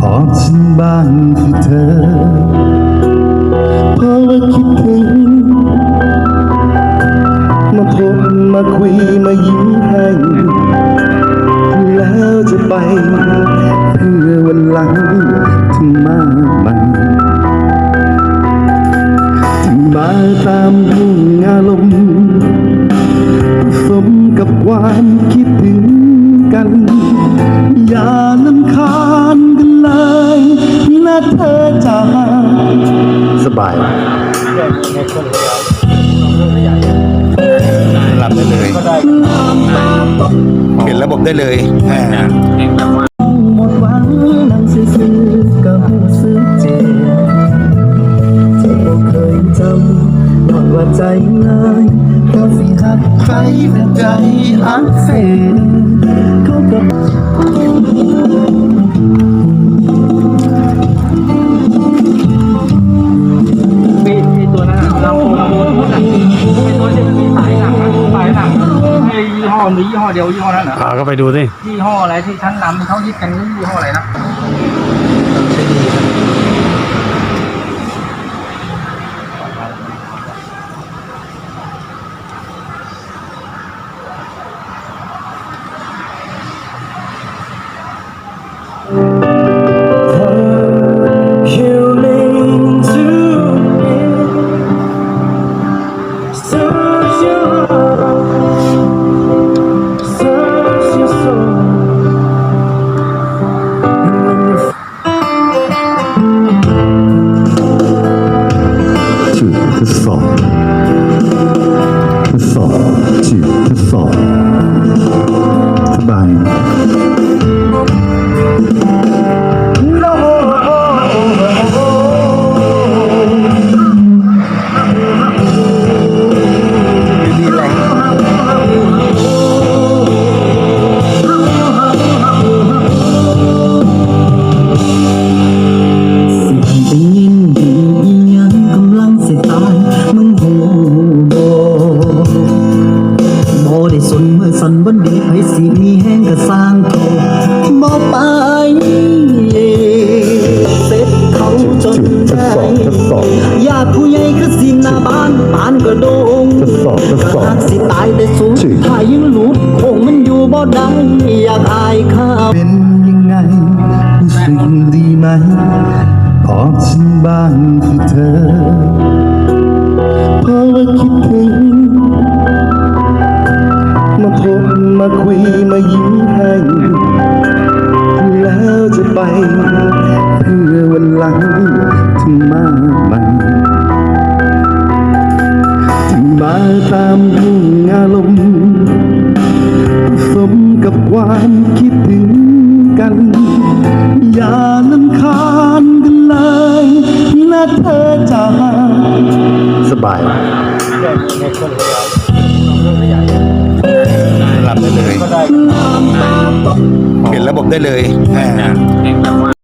ขอฉันบ้างที่เธอ เพราะว่าคิดถึง มาพบมาคุยมายิ้มให้แล้วจะไป เพื่อวันหลังที่มาใหม่ที่มาตามทุ่งอารมณ์สมกับความคิดถึงกันยาล บายหลับได้เลยเปลี่ยนระบบได้เลยเจ็บเจ็บบ่เคยนอนว่าใจง่ายก็สิหักใครแต่ใจอักเสบเขาก็ น่ะไอ้ตัวที่มันมีสายหนังอะสายหนังไอ้ยี่ห้อมียี่ห้อเดียวยี่ห้อนั้นเหรออ่าก็ไปดูสิยี่ห้ออะไรที่ชั้นนำเขาฮิดกันยี่ห้ออะไรนะ เมื่อสันบันดีไผสิมีแห้งก็สร้างเขาบ่ไปเสร็จเขาจนจุดทดได้สอบทดสอบญาติผู้ใหญ่คือสิหน้าบ้านปานกระโดงหากสิตายแต่สูงจุดถ้ายังหลุดคงมันอยู่บ่ได้อยากอายข้าเป็นยังไงรู้สึกดีไหมบอกฉันบ้างที่เธอเพราะว่าคิดถึง มายมายิ้มให้แล้วจะไป เพื่อวันหลังที่มาใหม่ที่มาตามทุ่งอารมณ์สมกับความคิดถึงกัน อย่าลำคาญกันเลยนะเธอจ๋าสบายห ลับได้เลย เปลี่ยนระบบได้เลยอ่า